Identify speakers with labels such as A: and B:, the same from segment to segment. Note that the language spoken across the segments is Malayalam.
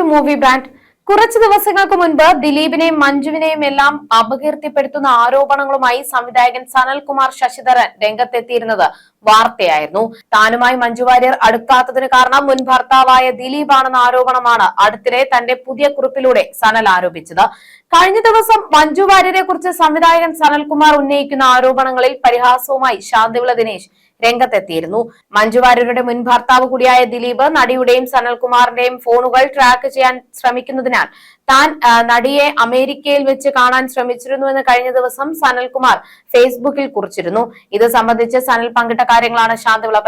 A: ടു മൂവി ബ്രാൻഡ് കുറച്ചു ദിവസങ്ങൾക്ക് മുൻപ് ദിലീപിനെയും മഞ്ജുവിനെയും എല്ലാം അപകീർത്തിപ്പെടുത്തുന്ന ആരോപണങ്ങളുമായി സംവിധായകൻ സനൽകുമാർ ശശിധരൻ രംഗത്തെത്തിയിരുന്നത് വാർത്തയായിരുന്നു. താനുമായി മഞ്ജു വാര്യർ അടുക്കാത്തതിന് കാരണം മുൻ ഭർത്താവായ ദിലീപാണെന്ന ആരോപണമാണ് അടുത്തിടെ തന്റെ പുതിയ കുറിപ്പിലൂടെ സനൽ ആരോപിച്ചത്. കഴിഞ്ഞ ദിവസം മഞ്ജു വാര്യരെ കുറിച്ച് സംവിധായകൻ സനൽകുമാർ ഉന്നയിക്കുന്ന ആരോപണങ്ങളിൽ പരിഹാസവുമായി ശാന്തിവിള ദിനേശ് രംഗത്തെത്തിയിരുന്നു. മഞ്ജുവാര്യരുടെ മുൻ ഭർത്താവ് കൂടിയായ ദിലീപ് നടിയുടെയും സനൽകുമാറിന്റെയും ഫോണുകൾ ട്രാക്ക് ചെയ്യാൻ ശ്രമിക്കുന്നതിനാൽ താൻ നടിയെ അമേരിക്കയിൽ വെച്ച് കാണാൻ ശ്രമിച്ചിരുന്നുവെന്ന് കഴിഞ്ഞ ദിവസം സനൽകുമാർ ഫേസ്ബുക്കിൽ കുറിച്ചിരുന്നു. ഇത് സംബന്ധിച്ച് സനൽ പങ്കിട്ട കാര്യങ്ങളാണ് ശാന്തിവിള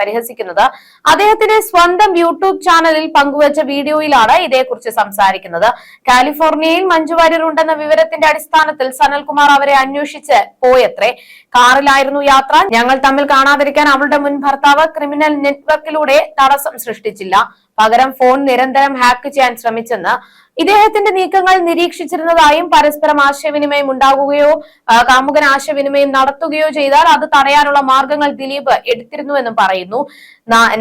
A: പരിഹസിക്കുന്നത്. അദ്ദേഹത്തിന്റെ സ്വന്തം യൂട്യൂബ് ചാനലിൽ പങ്കുവച്ച വീഡിയോയിലാണ് ഇതേക്കുറിച്ച് സംസാരിക്കുന്നത്. കാലിഫോർണിയയിൽ മഞ്ജു വാര്യർ ഉണ്ടെന്ന വിവരത്തിന്റെ അടിസ്ഥാനത്തിൽ സനൽകുമാർ അവരെ അന്വേഷിച്ച് പോയത്രേ. കാറിലായിരുന്നു യാത്ര. ഞങ്ങൾ തമ്മിൽ കാണാതിരിക്കാൻ അവളുടെ മുൻ ഭർത്താവ് ക്രിമിനൽ നെറ്റ്വർക്കിലൂടെ തടസ്സം സൃഷ്ടിച്ചില്ല. പകരം ഫോൺ നിരന്തരം ഹാക്ക് ചെയ്യാൻ ശ്രമിച്ചെന്ന് ഇദ്ദേഹത്തിന്റെ നീക്കങ്ങൾ നിരീക്ഷിച്ചിരുന്നതായും പരസ്പരം ആശയവിനിമയം ഉണ്ടാകുകയോ കാമുകൻ ആശയവിനിമയം നടത്തുകയോ ചെയ്താൽ അത് തടയാനുള്ള മാർഗങ്ങൾ ദിലീപ് എടുത്തിരുന്നുവെന്നും പറയുന്നു.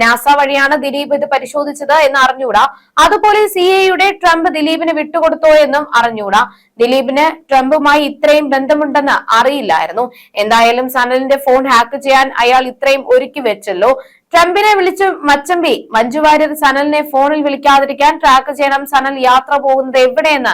A: നാസ വഴിയാണ് ദിലീപ് ഇത് പരിശോധിച്ചത് എന്ന് അറിഞ്ഞൂടാ. അതുപോലെ സി എയുടെ ട്രംപ് ദിലീപിന് വിട്ടുകൊടുത്തോ എന്നും അറിഞ്ഞൂടാ. ദിലീപിന് ട്രംപുമായി ഇത്രയും ബന്ധമുണ്ടെന്ന് അറിയില്ലായിരുന്നു. എന്തായാലും സനലിന്റെ ഫോൺ ഹാക്ക് ചെയ്യാൻ അയാൾ ഇത്രയും ഒരുക്കി വെച്ചല്ലോ. ട്രംപിനെ വിളിച്ച് മച്ചമ്പി മഞ്ജു വാര്യർ സനലിനെ ഫോണിൽ വിളിക്കാതിരിക്കാൻ ട്രാക്ക് ചെയ്യണം സനൽ യാത്ര പോകുന്നത് എവിടെയെന്ന്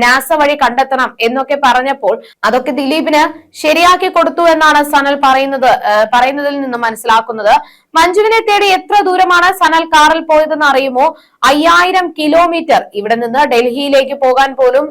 A: നാസ വഴി കണ്ടെത്തണം എന്നൊക്കെ പറഞ്ഞപ്പോൾ അതൊക്കെ ദിലീപിന് ശരിയാക്കി കൊടുത്തു എന്നാണ് സനൽ പറയുന്നത് പറയുന്നതിൽ നിന്ന് മനസ്സിലാക്കുന്നത്. മഞ്ജുവിനെ തേടി എത്ര ദൂരമാണ് സനൽ കാറിൽ പോയതെന്ന് അറിയുമോ? അയ്യായിരം കിലോമീറ്റർ ഇവിടെ നിന്ന് ഡൽഹിയിലേക്ക് പോകാൻ പോലും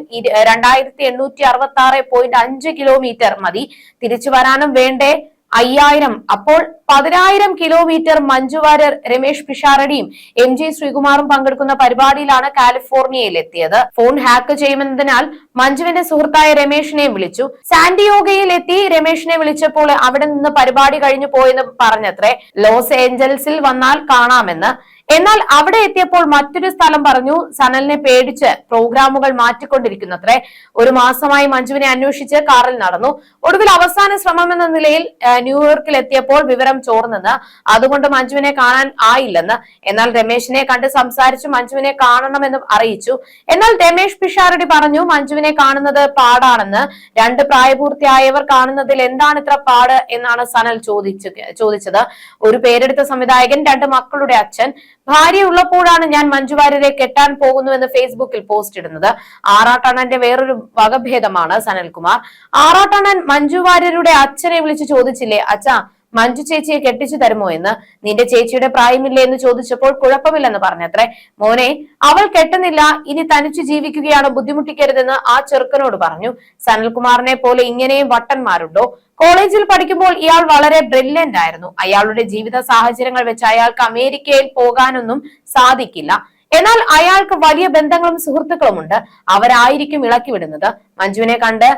A: രണ്ടായിരത്തി എണ്ണൂറ്റി അറുപത്തി ആറ് പോയിന്റ് അഞ്ച് കിലോമീറ്റർ മതി. തിരിച്ചു വരാനും വേണ്ടേ? അയ്യായിരം. അപ്പോൾ പതിനായിരം കിലോമീറ്റർ മഞ്ജു വാര്യർ രമേഷ് പിഷാരടിയും എം ജി ശ്രീകുമാറും പങ്കെടുക്കുന്ന പരിപാടിയിലാണ് കാലിഫോർണിയയിൽ എത്തിയത് ഫോൺ ഹാക്ക് ചെയ്യുമെന്നതിനാൽ മഞ്ജുവിന്റെ സുഹൃത്തായ രമേഷിനെയും വിളിച്ചു. സാന്റിയോഗയിൽ എത്തി രമേഷിനെ വിളിച്ചപ്പോൾ അവിടെ നിന്ന് പരിപാടി കഴിഞ്ഞു പോയെന്ന് പറഞ്ഞത്രേ ലോസ് ഏഞ്ചൽസിൽ വന്നാൽ കാണാമെന്ന്. എന്നാൽ അവിടെ എത്തിയപ്പോൾ മറ്റൊരു സ്ഥലം പറഞ്ഞു. സനലിനെ പേടിച്ച് പ്രോഗ്രാമുകൾ മാറ്റിക്കൊണ്ടിരിക്കുന്നത്രേ. ഒരു മാസമായി മഞ്ജുവിനെ അന്വേഷിച്ച് കാറിൽ നടന്നു. ഒടുവിൽ അവസാന ശ്രമം എന്ന നിലയിൽ ന്യൂയോർക്കിൽ എത്തിയപ്പോൾ വിവരം ചോർന്നെന്ന് അതുകൊണ്ട് മഞ്ജുവിനെ കാണാൻ ആയില്ലെന്ന്. എന്നാൽ രമേശിനെ കണ്ട് സംസാരിച്ചു മഞ്ജുവിനെ കാണണമെന്ന് അറിയിച്ചു. എന്നാൽ രമേശ് പിഷാരടി പറഞ്ഞു മഞ്ജുവിനെ കാണുന്നത് പാടാണെന്ന്. രണ്ട് പ്രായപൂർത്തിയായവർ കാണുന്നതിൽ എന്താണ് ഇത്ര പാട്? എന്നാണ് സനൽ ചോദിച്ചു ചോദിച്ചത്. ഒരു പേരെടുത്ത സംവിധായകൻ രണ്ട് മക്കളുടെ അച്ഛൻ. ഭാര്യ ഉള്ളപ്പോഴാണ് ഞാൻ മഞ്ജുവാര്യരെ കെട്ടാൻ പോകുന്നുവെന്ന് ഫേസ്ബുക്കിൽ പോസ്റ്റ് ഇടുന്നത്. ആറാട്ടണ്ണന്റെ വേറൊരു വകഭേദമാണ് സനൽകുമാർ. ആറാട്ടണ്ണൻ മഞ്ജുവാര്യരുടെ അച്ഛനെ വിളിച്ച് ചോദിച്ചില്ലേ അച്ഛാ മഞ്ജു ചേച്ചിയെ കെട്ടിച്ചു തരുമോ എന്ന്? നിന്റെ ചേച്ചിയുടെ പ്രായമില്ലേ എന്ന് ചോദിച്ചപ്പോൾ കുഴപ്പമില്ലെന്ന് പറഞ്ഞത്രേ. മോനെ അവൾ കെട്ടുന്നില്ല ഇനി തനിച്ചു ജീവിക്കുകയാണ് ബുദ്ധിമുട്ടിക്കരുതെന്ന് ആ ചെറുക്കനോട് പറഞ്ഞു. സനൽകുമാറിനെ പോലെ ഇങ്ങനെയും വട്ടന്മാരുണ്ടോ? കോളേജിൽ പഠിക്കുമ്പോൾ ഇയാൾ വളരെ ബ്രില്യന്റ് ആയിരുന്നു. അയാളുടെ ജീവിത സാഹചര്യങ്ങൾ വെച്ച് അയാൾക്ക് അമേരിക്കയിൽ പോകാനൊന്നും സാധിക്കില്ല. എന്നാൽ അയാൾക്ക് വലിയ ബന്ധങ്ങളും സുഹൃത്തുക്കളും ഉണ്ട് അവരായിരിക്കും ഇളക്കി വിടുന്നത്. മഞ്ജുവിനെ കണ്ട്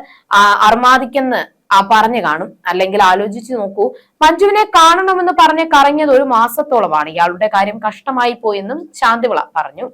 A: അർമാദിക്കെന്ന് പറഞ്ഞു കാണും. അല്ലെങ്കിൽ ആലോചിച്ചു നോക്കൂ മഞ്ജുവിനെ കാണണമെന്ന് പറഞ്ഞ് കറങ്ങിയത് ഒരു മാസത്തോളമാണ്. ഇയാളുടെ കാര്യം കഷ്ടമായി പോയെന്നും ശാന്തിവിള പറഞ്ഞു.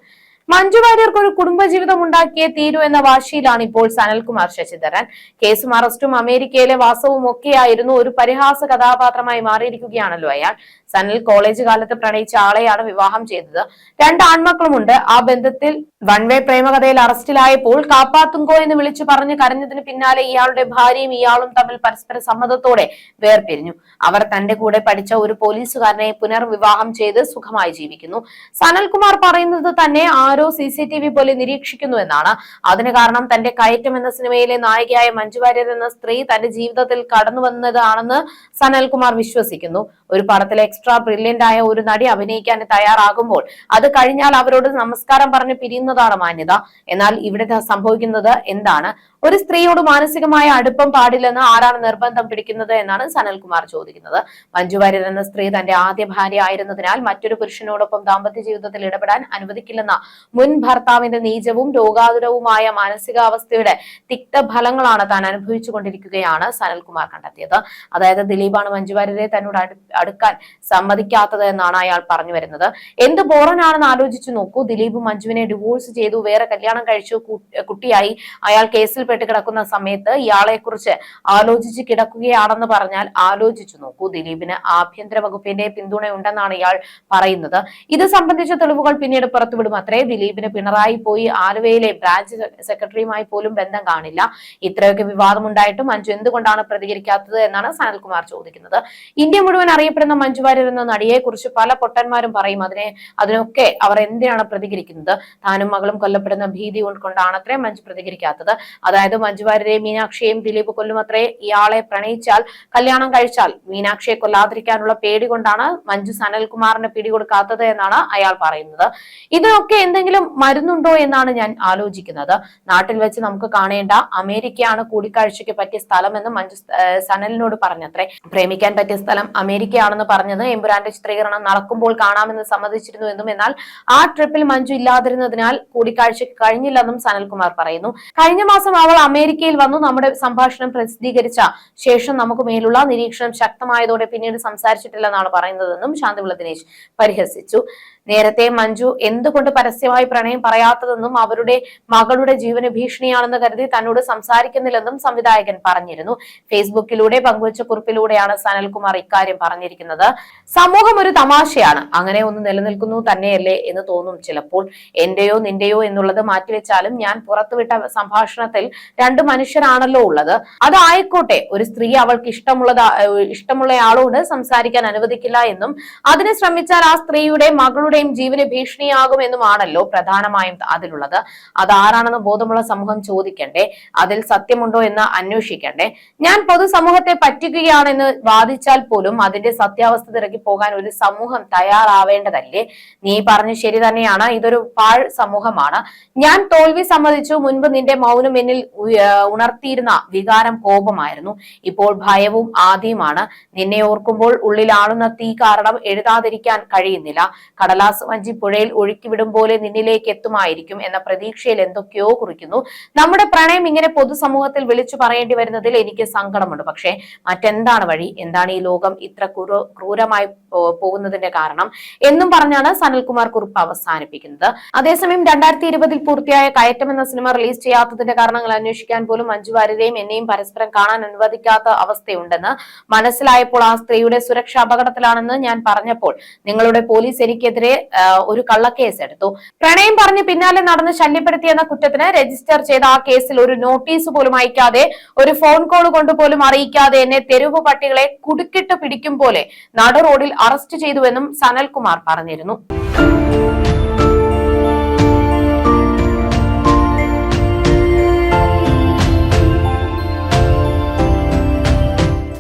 A: മഞ്ജു വാര്യർക്ക് ഒരു കുടുംബജീവിതം ഉണ്ടാക്കിയേ തീരൂ എന്ന വാശിയിലാണ് ഇപ്പോൾ സനൽകുമാർ ശശിധരൻ. കേസും അറസ്റ്റും അമേരിക്കയിലെ വാസവും ഒക്കെയായിരുന്നു ഒരു പരിഹാസ കഥാപാത്രമായി മാറിയിരിക്കുകയാണല്ലോ അയാൾ. സനൽ കോളേജ് കാലത്ത് പ്രണയിച്ച ആളെയാണ് വിവാഹം ചെയ്തത്. രണ്ട് ആൺമക്കളുമുണ്ട്. ആ ബന്ധത്തിൽ വൺ വേ പ്രേമകഥയിൽ അറസ്റ്റിലായപ്പോൾ കാപ്പാത്തുങ്കോ എന്ന് വിളിച്ചു പറഞ്ഞ് കരഞ്ഞതിന് പിന്നാലെ ഇയാളുടെ ഭാര്യയും ഇയാളും തമ്മിൽ പരസ്പര സമ്മതത്തോടെ വേർപിരിഞ്ഞു. അവർ തന്റെ കൂടെ പഠിച്ച ഒരു പോലീസുകാരനെ പുനർവിവാഹം ചെയ്ത് സുഖമായി ജീവിക്കുന്നു. സനൽകുമാർ പറയുന്നത് തന്നെ ആരോ സി സി ടി വി പോലെ നിരീക്ഷിക്കുന്നു എന്നാണ്. അതിന് കാരണം തന്റെ കയറ്റം എന്ന സിനിമയിലെ നായികയായ മഞ്ജു വാര്യർ എന്ന സ്ത്രീ തന്റെ ജീവിതത്തിൽ കടന്നു വന്നതാണെന്ന് സനൽകുമാർ വിശ്വസിക്കുന്നു. ഒരു പടത്തിലെ എക്സ്ട്രാ ബ്രില്യന്റ് ആയ ഒരു നടി അഭിനയിക്കാൻ തയ്യാറാകുമ്പോൾ അത് കഴിഞ്ഞാൽ അവരോട് നമസ്കാരം പറഞ്ഞ് പിരിയുന്നതാണ് മാന്യത. എന്നാൽ ഇവിടെ സംഭവിക്കുന്നത് എന്താണ്? ഒരു സ്ത്രീയോട് മാനസികമായ അടുപ്പം പാടില്ലെന്ന് ആരാണ് നിർബന്ധം പിടിക്കുന്നത് എന്നാണ് സനൽകുമാർ ചോദിക്കുന്നത്. മഞ്ജു വാര്യർ എന്ന സ്ത്രീ തന്റെ ആദ്യ ഭാര്യ ആയിരുന്നതിനാൽ മറ്റൊരു പുരുഷനോടൊപ്പം ദാമ്പത്യ ജീവിതത്തിൽ ഇടപെടാൻ അനുവദിക്കില്ലെന്ന മുൻ ഭർത്താവിന്റെ നീചവും രോഗാതുരവുമായ മാനസികാവസ്ഥയുടെ തിക്തഫലങ്ങളാണ് താൻ അനുഭവിച്ചുകൊണ്ടിരിക്കുകയാണ് സനൽകുമാർ കണ്ടെത്തിയത്. അതായത് ദിലീപാണ് മഞ്ജു വാര്യരെ തന്നോട് അടുക്കാൻ സമ്മതിക്കാത്തത് എന്നാണ് അയാൾ പറഞ്ഞു വരുന്നത്. എന്ത് ബോറനാണെന്ന് ആലോചിച്ചു നോക്കൂ. ദിലീപ് മഞ്ജുവിനെ ഡിവോഴ്സ് ചെയ്തു വേറെ കല്യാണം കഴിച്ചു കുട്ടിയായി. അയാൾ കേസിൽപ്പെട്ട് കിടക്കുന്ന സമയത്ത് ഇയാളെ കുറിച്ച് ആലോചിച്ച് കിടക്കുകയാണെന്ന് പറഞ്ഞാൽ ആലോചിച്ചു നോക്കൂ. ദിലീപിന് ആഭ്യന്തര വകുപ്പിന്റെ പിന്തുണയുണ്ടെന്നാണ് ഇയാൾ പറയുന്നത്. ഇത് സംബന്ധിച്ച തെളിവുകൾ പിന്നീട് പുറത്തുവിടും. അത്രേ ദിലീപിന് പിണറായി പോയി ആലുവയിലെ ബ്രാഞ്ച് സെക്രട്ടറിയുമായി പോലും ബന്ധം കാണില്ല. ഇത്രയൊക്കെ വിവാദമുണ്ടായിട്ടും മഞ്ജു എന്തുകൊണ്ടാണ് പ്രതികരിക്കാത്തത് എന്നാണ് സനൽകുമാർ ചോദിക്കുന്നത്. ഇന്ത്യ മുഴുവൻ അറിയപ്പെടുന്ന മഞ്ജു വാര്യർ എന്ന നടിയെ കുറിച്ച് പല പൊട്ടന്മാരും പറയും. അതിനെ അതിനൊക്കെ അവർ എന്തിനാണ് പ്രതികരിക്കുന്നത്? താനും മകളും കൊല്ലപ്പെടുന്ന ഭീതി ഉൾക്കൊണ്ടാണ് അത്രേ മഞ്ജു പ്രതികരിക്കാത്തത്. അതായത് മഞ്ജു മീനാക്ഷിയെയും ദിലീപ് കൊല്ലുമത്രേ ഇയാളെ പ്രണയിച്ചാൽ കല്യാണം കഴിച്ചാൽ മീനാക്ഷിയെ കൊല്ലാതിരിക്കാനുള്ള പേടി കൊണ്ടാണ് മഞ്ജു സനൽകുമാറിന് പിടികൊടുക്കാത്തത് എന്നാണ് അയാൾ പറയുന്നത്. ഇതിനൊക്കെ എന്തെങ്കിലും മരുന്നുണ്ടോ എന്നാണ് ഞാൻ ആലോചിക്കുന്നത്. നാട്ടിൽ വെച്ച് നമുക്ക് കാണേണ്ട അമേരിക്കയാണ് കൂടിക്കാഴ്ചയ്ക്ക് പറ്റിയ സ്ഥലമെന്ന് മഞ്ജു സനലിനോട് പറഞ്ഞത്രേ. പ്രേമിക്കാൻ പറ്റിയ സ്ഥലം അമേരിക്കയാണെന്ന് പറഞ്ഞത് എമ്പുരാന്റെ ചിത്രീകരണം നടക്കുമ്പോൾ കാണാമെന്ന് സമ്മതിച്ചിരുന്നു എന്നും എന്നാൽ ആ ട്രിപ്പിൽ മഞ്ജു ഇല്ലാതിരുന്നതിനാൽ കൂടിക്കാഴ്ചയ്ക്ക് കഴിഞ്ഞില്ലെന്നും സനൽകുമാർ പറയുന്നു. കഴിഞ്ഞ മാസം അവൾ അമേരിക്കയിൽ വന്നു. നമ്മുടെ സംഭാഷണം പ്രസിദ്ധീകരിച്ച ശേഷം നമുക്ക് മേലുള്ള നിരീക്ഷണം ശക്തമായതോടെ പിന്നീട് സംസാരിച്ചിട്ടില്ലെന്നാണ് പറയുന്നതെന്നും ശാന്തിവിള ദിനേശ് പരിഹസിച്ചു. നേരത്തെ മഞ്ജു എന്തുകൊണ്ട് പരസ്യമായി പ്രണയം പറയാത്തതെന്നും അവരുടെ മകളുടെ ജീവന് ഭീഷണിയാണെന്ന് കരുതി തന്നോട് സംസാരിക്കുന്നില്ലെന്നും സംവിധായകൻ പറഞ്ഞിരുന്നു. ഫേസ്ബുക്കിലൂടെ പങ്കുവച്ച കുറിപ്പിലൂടെയാണ് സനൽകുമാർ ഇക്കാര്യം പറഞ്ഞിരിക്കുന്നത്. സമൂഹം ഒരു തമാശയാണ്. അങ്ങനെ ഒന്ന് നിലനിൽക്കുന്നു തന്നെയല്ലേ എന്ന് തോന്നും ചിലപ്പോൾ. എന്റെയോ നിന്റെയോ എന്നുള്ളത് മാറ്റിവെച്ചാലും ഞാൻ പുറത്തുവിട്ട സംഭാഷണത്തിൽ രണ്ട് മനുഷ്യരാണല്ലോ ഉള്ളത്. അതായിക്കോട്ടെ ഒരു സ്ത്രീ അവൾക്ക് ഇഷ്ടമുള്ളതാ ഇഷ്ടമുള്ളയാളോട് സംസാരിക്കാൻ അനുവദിക്കില്ല എന്നും അതിന് ശ്രമിച്ചാൽ ആ സ്ത്രീയുടെ മകളുടെയും ജീവന് ഭീഷണിയാകുമെന്നുമാണല്ലോ പ്രധാനമായും അതിലുള്ളത്. അതാരാണെന്ന് ബോധമുള്ള സമൂഹം ചോദിക്കണ്ടേ? അതിൽ സത്യമുണ്ടോ എന്ന് അന്വേഷിക്കണ്ടേ? ഞാൻ പൊതുസമൂഹത്തെ പറ്റിക്കുകയാണെന്ന് വാദിച്ചാൽ പോലും അതിന്റെ സത്യാവസ്ഥ തിരക്കി പോകാൻ ഒരു സമൂഹം തയ്യാറാവേണ്ടതല്ലേ? നീ പറഞ്ഞു ശരി തന്നെയാണ്. ഇതൊരു പാൾ സമൂഹമാണ്. ഞാൻ തോൽവി സമ്മതിച്ചു. മുൻപ് നിന്റെ മൗനം എന്നിൽ ഉണർത്തിയിരുന്ന വികാരം കോപമായിരുന്നു. ഇപ്പോൾ ഭയവും ആദ്യമാണ്. നിന്നെ ഓർക്കുമ്പോൾ ഉള്ളിലാണുന്ന തീ കാരണം എഴുതാതിരിക്കാൻ കഴിയുന്നില്ല. കടലാസ് വഞ്ചി പുഴയിൽ ഒഴുക്കിവിടും പോലെ നിന്നിലേക്ക് എത്തുമായിരിക്കും എന്ന പ്രതീക്ഷയിൽ എന്തൊക്കെയോ കുറിക്കുന്നു. നമ്മുടെ പ്രണയം ഇങ്ങനെ പൊതുസമൂഹത്തിൽ വിളിച്ചു പറയേണ്ടി വരുന്നതിൽ എനിക്ക് സങ്കടമുണ്ട്. പക്ഷേ മറ്റെന്താണ് വഴി? എന്താണ് ഈ ലോകം ഇത്ര ക്രൂരമായി പോകുന്നതിന്റെ കാരണം? എന്നും പറഞ്ഞാണ് സനൽകുമാർ കുറിപ്പ് അവസാനിപ്പിക്കുന്നത്. അതേസമയം രണ്ടായിരത്തി ഇരുപതിൽ പൂർത്തിയായ കയറ്റം എന്ന സിനിമ റിലീസ് ചെയ്യാത്തതിന്റെ കാരണങ്ങൾ അന്വേഷിക്കാൻ പോലും മഞ്ജു വാര്യരെയും എന്നെയും പരസ്പരം കാണാൻ അനുവദിക്കാത്ത അവസ്ഥയുണ്ടെന്ന് മനസ്സിലായപ്പോൾ ആ സ്ത്രീയുടെ സുരക്ഷ അപകടത്തിലാണെന്ന് ഞാൻ പറഞ്ഞപ്പോൾ നിങ്ങളുടെ പോലീസ് എനിക്കെതിരെ ഒരു കള്ളക്കേസ് എടുത്തു. പ്രണയം പറഞ്ഞ് പിന്നാലെ നടന്ന് ശല്യപ്പെടുത്തിയെന്ന കുറ്റത്തിന് രജിസ്റ്റർ ചെയ്ത ആ കേസിൽ ഒരു നോട്ടീസ് പോലും അയക്കാതെ ഒരു ഫോൺ കോൾ കൊണ്ട് പോലും അറിയിക്കാതെ എന്നെ തെരുവ് പട്ടികളെ കുടുക്കിട്ട് പിടിക്കും പോലെ നട റോഡിൽ അറസ്റ്റ് ചെയ്തുവെന്നും സനൽകുമാർ പറഞ്ഞിരുന്നു.